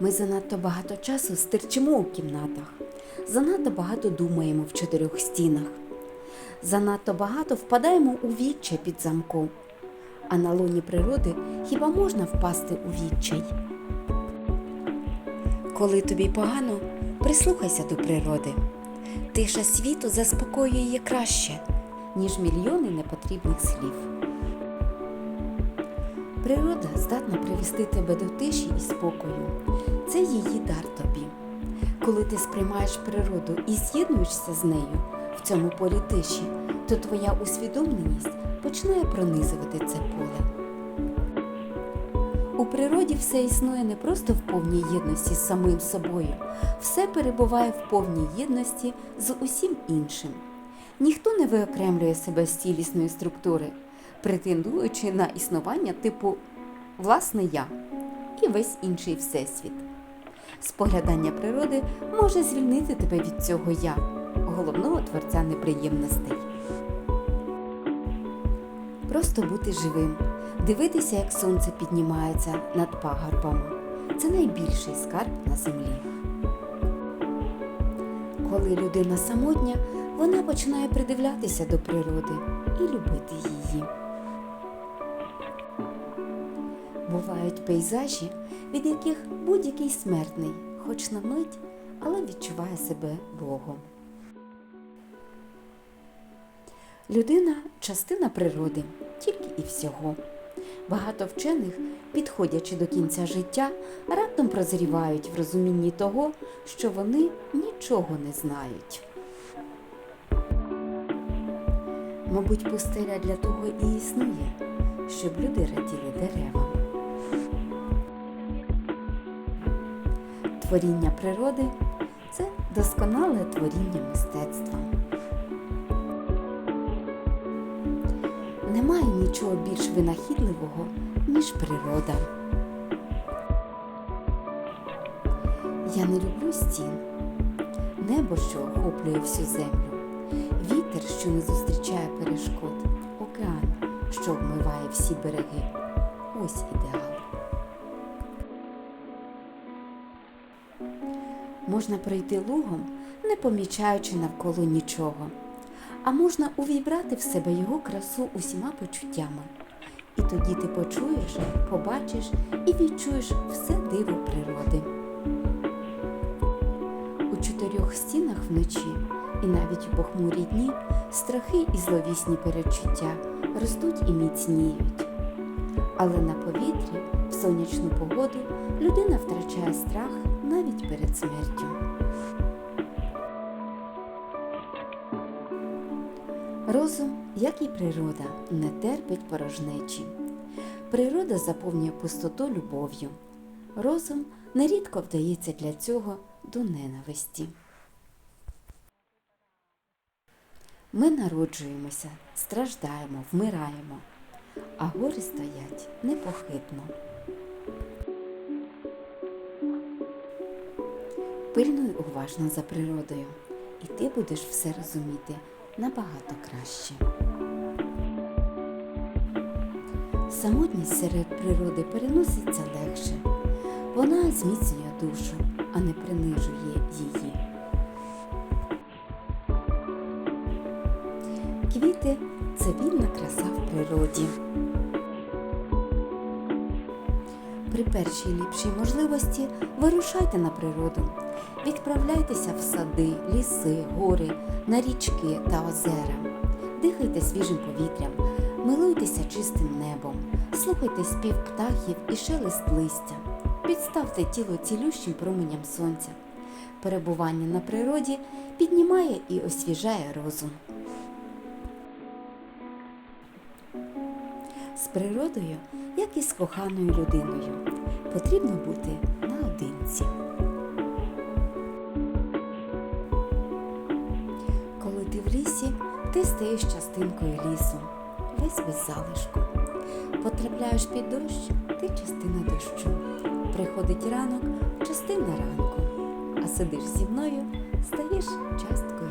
Ми занадто багато часу стерчимо у кімнатах, занадто багато думаємо в чотирьох стінах, занадто багато впадаємо у відчай під замком. А на лоні природи хіба можна впасти у відчай? Коли тобі погано, прислухайся до природи. Тиша світу заспокоює краще, ніж мільйони непотрібних слів. Природа здатна привести тебе до тиші і спокою. Це її дар тобі. Коли ти сприймаєш природу і з'єднуєшся з нею в цьому полі тиші, то твоя усвідомленість починає пронизувати це поле. У природі все існує не просто в повній єдності з самим собою, все перебуває в повній єдності з усім іншим. Ніхто не виокремлює себе з цілісної структури, претендуючи на існування типу власне я і весь інший всесвіт. Споглядання природи може звільнити тебе від цього я, головного творця неприємностей. Просто бути живим, дивитися, як сонце піднімається над пагорбами. Це найбільший скарб на землі. Коли людина самотня, вона починає придивлятися до природи і любити її. Бувають пейзажі, від яких будь-який смертний, хоч на мить, але відчуває себе Богом. Людина частина природи, тільки і всього. Багато вчених, підходячи до кінця життя, раптом прозрівають в розумінні того, що вони нічого не знають. Мабуть, пустеля для того і існує, щоб люди раділи деревам. Творіння природи це досконале творіння мистецтва. Немає нічого більш винахідливого, ніж природа. Я не люблю стін, небо, що охоплює всю землю, вітер, що не зустрічає перешкод, океан, що вмиває всі береги. Ось ідеал. Можна пройти лугом, не помічаючи навколо нічого, а можна увібрати в себе його красу усіма почуттями. І тоді ти почуєш, побачиш і відчуєш все диво природи. У чотирьох стінах вночі і навіть у похмурі дні страхи і зловісні перечуття ростуть і міцніють. Але на повітрі, в сонячну погоду, людина втрачає страх навіть перед смертю. Розум, як і природа, не терпить порожнечі. Природа заповнює пустоту любов'ю. Розум нерідко вдається для цього до ненависті. Ми народжуємося, страждаємо, вмираємо, а гори стоять непохитно. Пильнуй уважно за природою, і ти будеш все розуміти набагато краще. Самотність серед природи переноситься легше. Вона зміцнює душу, а не принижує її. Квіти це вільна краса в природі. При першій ліпшій можливості вирушайте на природу, відправляйтеся в сади, ліси, гори, на річки та озера. Дихайте свіжим повітрям, милуйтеся чистим небом, слухайте спів птахів і шелест листя, підставте тіло цілющим променям сонця. Перебування на природі піднімає і освіжає розум. Природою, як і з коханою людиною, потрібно бути наодинці. Коли ти в лісі, ти стаєш частинкою лісу, весь без залишку. Потрапляєш під дощ, ти частина дощу. Приходить ранок, частина ранку, а сидиш зі мною, стаєш часткою.